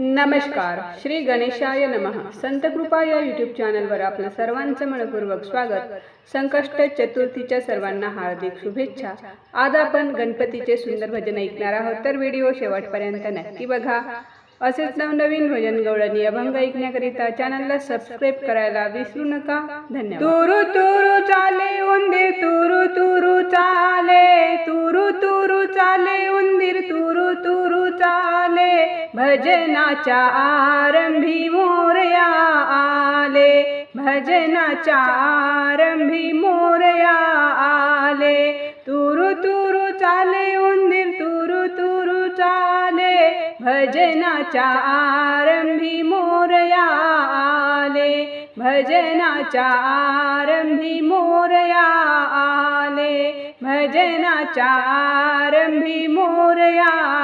नमस्कार श्री गणेशाय नमः. संत कृपा या यूट्यूब चॅनलवर आपलं सर्वांचं मनपूर्वक स्वागत. संकष्ट चतुर्थीच्या सर्वांना हार्दिक शुभेच्छा. आज आपण गणपतीचे सुंदर भजन ऐकणार आहोत तर व्हिडिओ शेवटपर्यंत नक्की बघा. असेच नवनवीन भजन गवळणी अभंग ऐकण्याकरिता चॅनलला सबस्क्राईब करायला विसरू नका. धन्यवाद. तुरु तुरु चाले उंदीर तुरु तुरु चाले. तुरु तुरु चाले उंदीर तुरु तुरु चाले. भजनाच्या आरंभी मोरया आले. भजनाच्या आरंभी मोरया आले. तुरु तुरु चाले उंदीर तुरु तुरु चाले. भजनाच्या आरंभी मोरया आले. भजनाच्या आरंभी मोरया आले. भजनाच्या आरंभी मोरया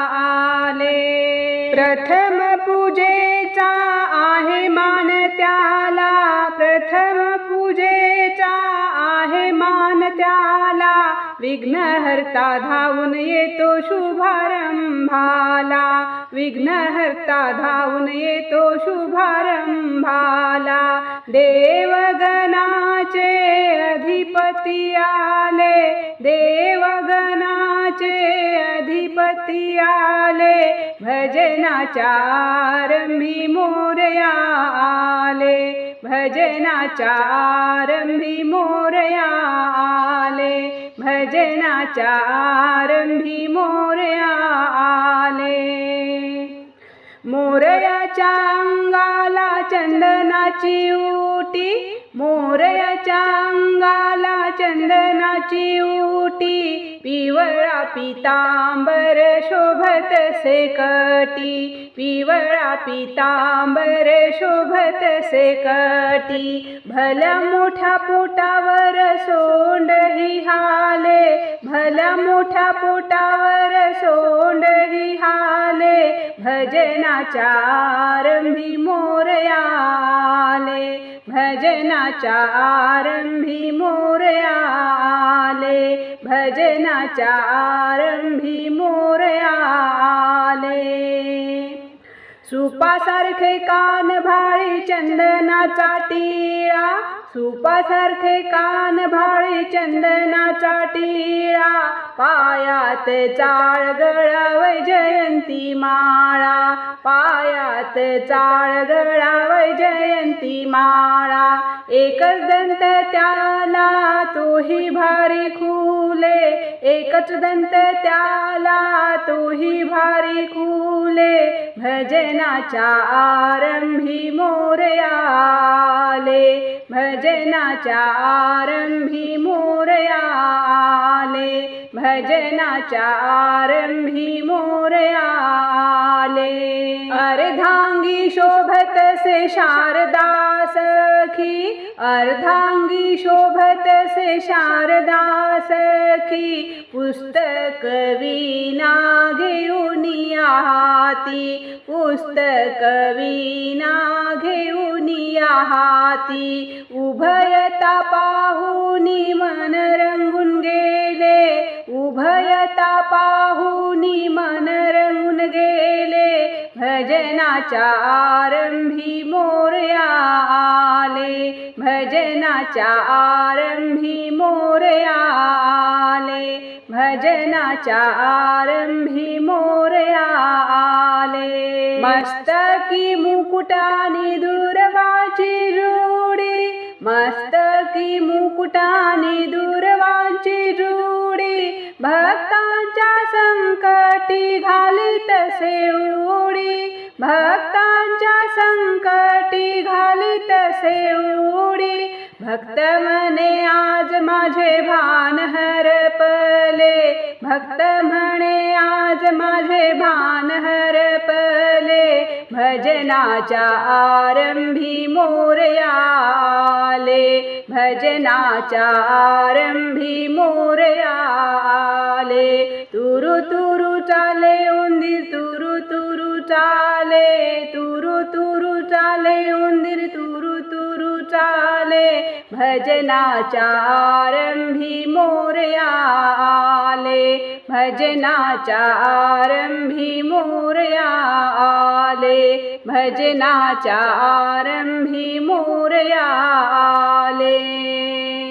प्रथम पूजेचा आहे मान त्याला. प्रथम पूजेचा आहे मान त्याला. विघ्नहर्ता धावून येतो शुभारंभाला. विघ्नहर्ता धावून येतो शुभारंभाला. देवगणाचे अधिपती आले. देवगणाचे अधिपती आले भजनाचार मी मोरया आले भजनाचार मी मोरया आले भजनाचार मी मोरया आले मोरयाच्या अंगाला चंदनाची उटी मोरयाच्या अंगाला चंदनाची उटी पिवळा पितांबर शोभत से कटी पिवळा पितांबर शोभत से कटी भल्या मोठ्या पोटावर सोंड ही हाले भल्या मोठ्या पोटावर सोंड ही हाले भजनाच्या आरंभी मोरया आले. भजनाच्या आरंभी मोर आले. भजनाच्या आरंभी मोर आले. सुपासारखे कान भाळी चंदनाचा टिळा. सुपासारखे कान भाळी चंदनाचा टिळा. पायात चाळ गळावय जयंती माळा. पायात चाळ गळावय जयंती माळा. एकच दंत त्याला तोही भारी खूप फुले एकच दंत त्याला तोही भारी खुले भजनाच्या आरंभी मोरया आले भजनाच्या आरंभी मोरयाले भजनाच्या आरंभी मोरयाले अर्धांगी शोभत से शारदास सखी अर्धांगी शोभत से शारदा सखी पुस्तक विना घेऊन हाती पुस्तक विना घेऊन हाती उभयता पाहुनी मन रंगून गेले उभयता पाहुनी मन रंगून गेले भजनाच्या आरंभी मोरया आले भजनाच्या आरंभी मोरे आले भजनाच्या आरंभी मोरे आले. मस्तकी मुकुटानी दुर्वाची रूढी मस्तकी मुकुटानी दुर्वाची रूढी भक्तांच्या संकटी घालीत तसे उडी भक्तांच्या संकटी असे उडी। भक्त म्हणे आज माझे भान हरपले भक्त म्हणे आज माझे भान हरपले भजनाच्या आरंभी मोरयाले भजनाच्या आरंभी मोरयाले तुरु तुरु चाले उंदी तुरु चाले भजनाच्या आरंभी मोरया आले भजनाच्या आरंभी मोरया आले भजनाच्या आरंभी मोरया आले।